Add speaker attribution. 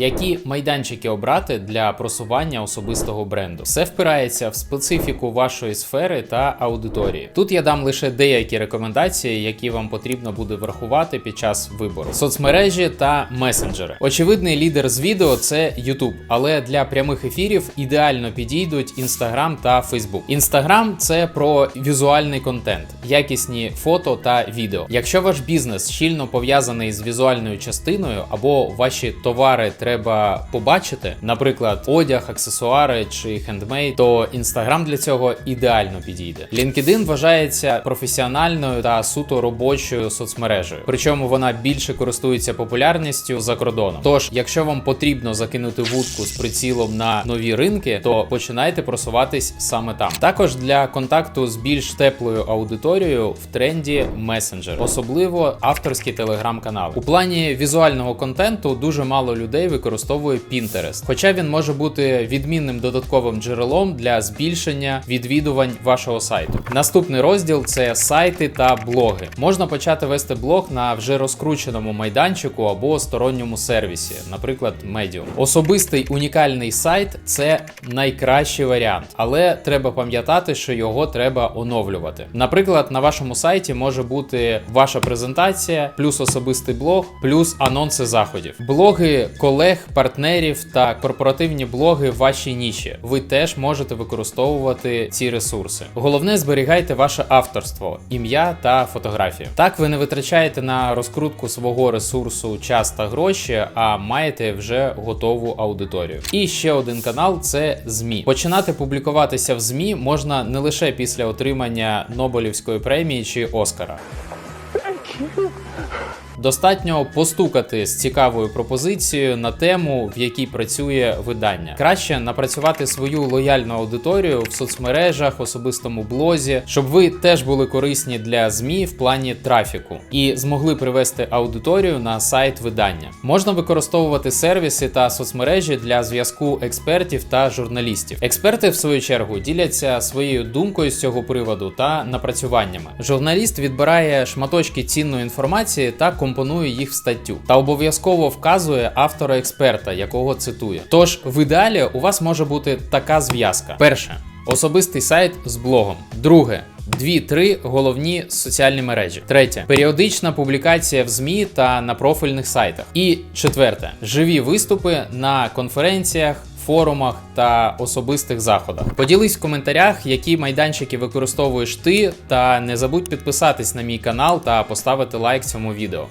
Speaker 1: Які майданчики обрати для просування особистого бренду? Все впирається в специфіку вашої сфери та аудиторії. Тут я дам лише деякі рекомендації, які вам потрібно буде врахувати під час вибору: соцмережі та месенджери. Очевидний лідер з відео це YouTube, але для прямих ефірів ідеально підійдуть Instagram та Facebook. Instagram – це про візуальний контент, якісні фото та відео. Якщо ваш бізнес щільно пов'язаний з візуальною частиною, або ваші товари треба побачити, наприклад, одяг, аксесуари чи хендмейд, то Instagram для цього ідеально підійде. LinkedIn вважається професіональною та суто робочою соцмережею, причому вона більше користується популярністю за кордоном. Тож, якщо вам потрібно закинути вудку з прицілом на нові ринки, то починайте просуватись саме там. Також для контакту з більш теплою аудиторією в тренді месенджер, особливо авторські телеграм-канали. У плані візуального контенту дуже мало людей використовує Pinterest, хоча він може бути відмінним додатковим джерелом для збільшення відвідувань вашого сайту. Наступний розділ це сайти та блоги. Можна почати вести блог на вже розкрученому майданчику або сторонньому сервісі, наприклад, Medium. Особистий унікальний сайт це найкращий варіант, але треба пам'ятати, що його треба оновлювати. Наприклад, на вашому сайті може бути ваша презентація, плюс особистий блог, плюс анонси заходів, блоги колег, партнерів та корпоративні блоги в вашій ніші. Ви теж можете використовувати ці ресурси. Головне, зберігайте ваше авторство, ім'я та фотографії. Так ви не витрачаєте на розкрутку свого ресурсу час та гроші, а маєте вже готову аудиторію. І ще один канал це ЗМІ. Починати публікуватися в ЗМІ можна не лише після отримання Нобелівської премії чи Оскара. Достатньо постукати з цікавою пропозицією на тему, в якій працює видання. Краще напрацювати свою лояльну аудиторію в соцмережах, особистому блозі, щоб ви теж були корисні для ЗМІ в плані трафіку і змогли привести аудиторію на сайт видання. Можна використовувати сервіси та соцмережі для зв'язку експертів та журналістів. Експерти, в свою чергу, діляться своєю думкою з цього приводу та напрацюваннями. Журналіст відбирає шматочки цінної інформації та компонує їх в статтю, та обов'язково вказує автора експерта, якого цитує. Тож в ідеалі у вас може бути така зв'язка: перше особистий сайт з блогом, друге. Дві-три головні соціальні мережі. Третє періодична публікація в ЗМІ та на профільних сайтах. І четверте живі виступи на конференціях. Форумах та особистих заходах. Поділись в коментарях, які майданчики використовуєш ти, та не забудь підписатись на мій канал та поставити лайк цьому відео.